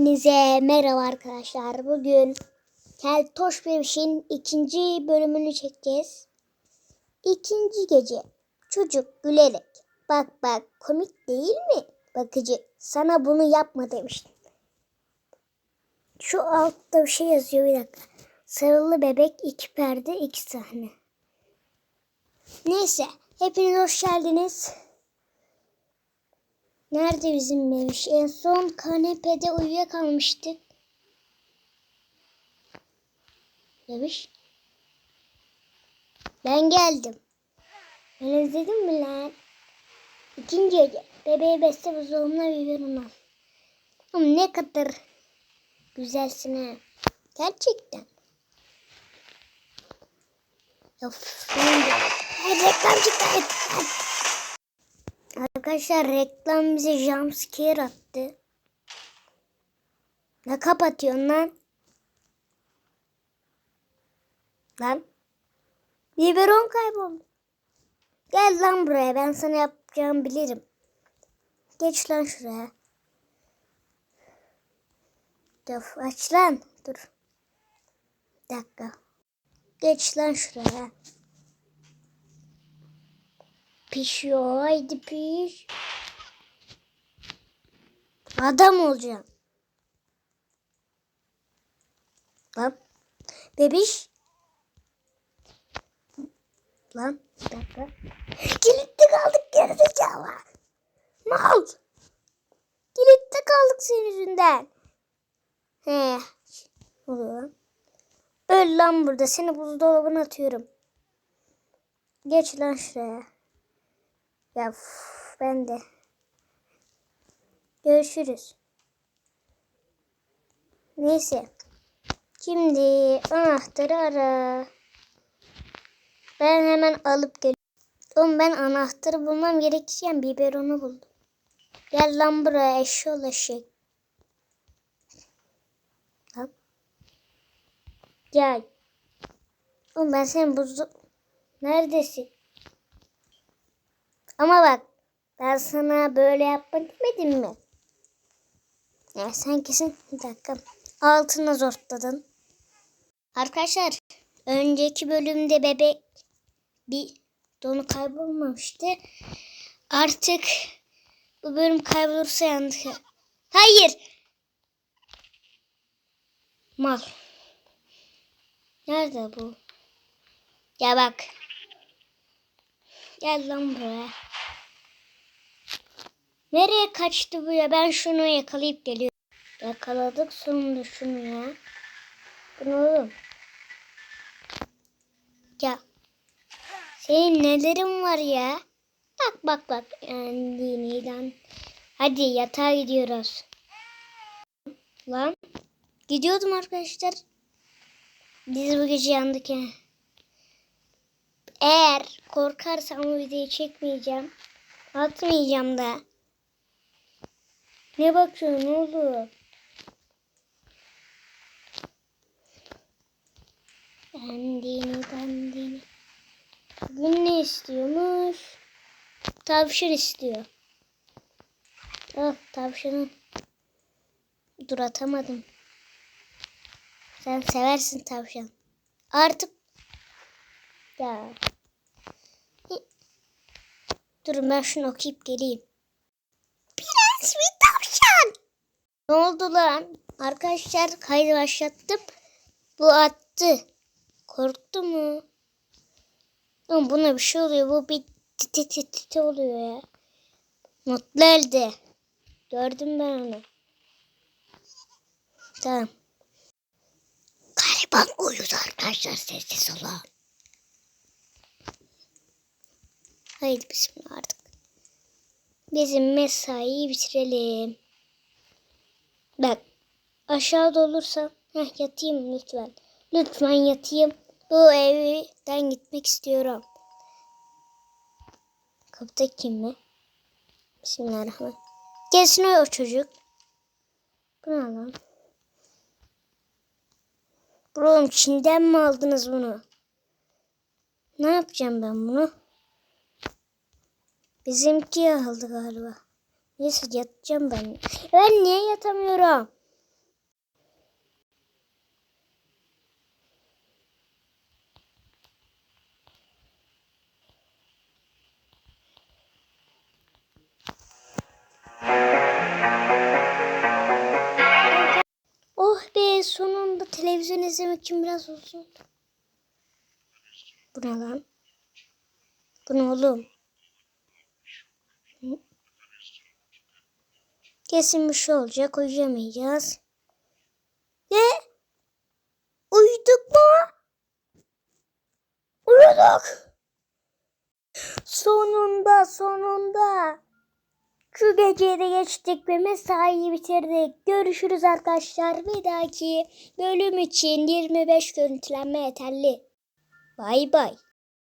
Hepinize merhaba arkadaşlar. Bugün Keltoş Bebiş'in ikinci bölümünü çekeceğiz. İkinci gece. Çocuk gülerek. Bak bak komik değil mi? Bakıcı sana bunu yapma demiştim. Şu altta bir şey yazıyor bir dakika. Sarılı bebek iki perde iki sahne. Neyse hepiniz hoş geldiniz. Nerede bizim bebiş? En son kanepede uyuyakalmıştık. Bebiş. Ben geldim. Ben özledim mi lan? İkinci gece. Bebeği besle buzdolabına biberon al. Ama ne kadar güzelsin ha. Gerçekten. Of. Ben de. Reklam çıktı. Arkadaşlar reklam bize jumpscare attı. Ne kapatıyorsun lan? Lan. Biberon kayboldu. Gel lan buraya ben sana yapacağımı bilirim. Geç lan şuraya. Dur aç lan. Dur. Bir dakika. Geç lan şuraya. Pişiyor. Haydi piş. Adam olacağım. Lan. Bebiş. Lan. Bir dakika. Kilitli kaldık gerizekalı. Mal. Kilitli kaldık senin yüzünden. He. Oluyor? Öl lan burada. Seni buzdolabına atıyorum. Geç lan şuraya. Ya uf, ben de. Görüşürüz. Neyse. Şimdi anahtarı ara. Ben hemen alıp geliyorum. Oğlum ben anahtarı bulmam gerekirken biberonu buldum. Gel lan buraya eşşoğlu eşek. Lan. Gel. Oğlum ben senin buzlu... Neredesin? Ama bak ben sana böyle yapma demedim mi? Ya sen kesin bir dakika altına zortladın. Arkadaşlar önceki bölümde bebek bir donu kaybolmamıştı. Artık bu bölüm kaybolursa yandık. Hayır. Mal. Nerede bu? Ya bak. Gel lan buraya. Nereye kaçtı bu ya? Ben şunu yakalayıp geliyorum. Yakaladık sonunda şunu ya. Bu ne oğlum? Ya. Senin nelerin var ya? Bak bak bak. Yani lan. Hadi yatağa gidiyoruz. Lan. Gidiyordum arkadaşlar. Biz bu gece yandık ya. Eğer korkarsam bu videoyu çekmeyeceğim. Atmayacağım da. Ne bakıyorsun oğlum? Dandini dandini. Bugün ne istiyormuş? Tavşan istiyor. Al tavşanı. Dur atamadım. Sen seversin tavşan. Artık ya. Durun ben şunu okuyup geleyim. Prens bir tavşan. Ne oldu lan? Arkadaşlar kaydı başlattım. Bu attı. Korktu mu? Ama buna bir şey oluyor. Bu bir titi titi titi oluyor ya. Mutlu elde. Gördüm ben onu. Tamam. Gariban uyudu arkadaşlar sessiz olun. Haydi bismillah artık. Bizim mesaiyi bitirelim. Aşağıda olursam heh, yatayım lütfen. Lütfen yatayım. Bu evden gitmek istiyorum. Kapıda kim mi? Bismillahirrahmanirrahim. Gelsin o çocuk. Bu ne lan? Bro Çin'den mi aldınız bunu? Ne yapacağım ben bunu? Bizimki aldı galiba. Neyse yatacağım ben. Ben niye yatamıyorum? Biraz uzun. Bu ne lan? Bu ne oğlum? Kesin bir şey olacak. Uyuyamayacağız. Ne? Uyuduk mu? Uyuduk. Sonunda sonunda. Geceyi de geçtik ve mesaiyi bitirdik. Görüşürüz arkadaşlar. Bir dahaki bölüm için 25 görüntülenme yeterli. Bay bay.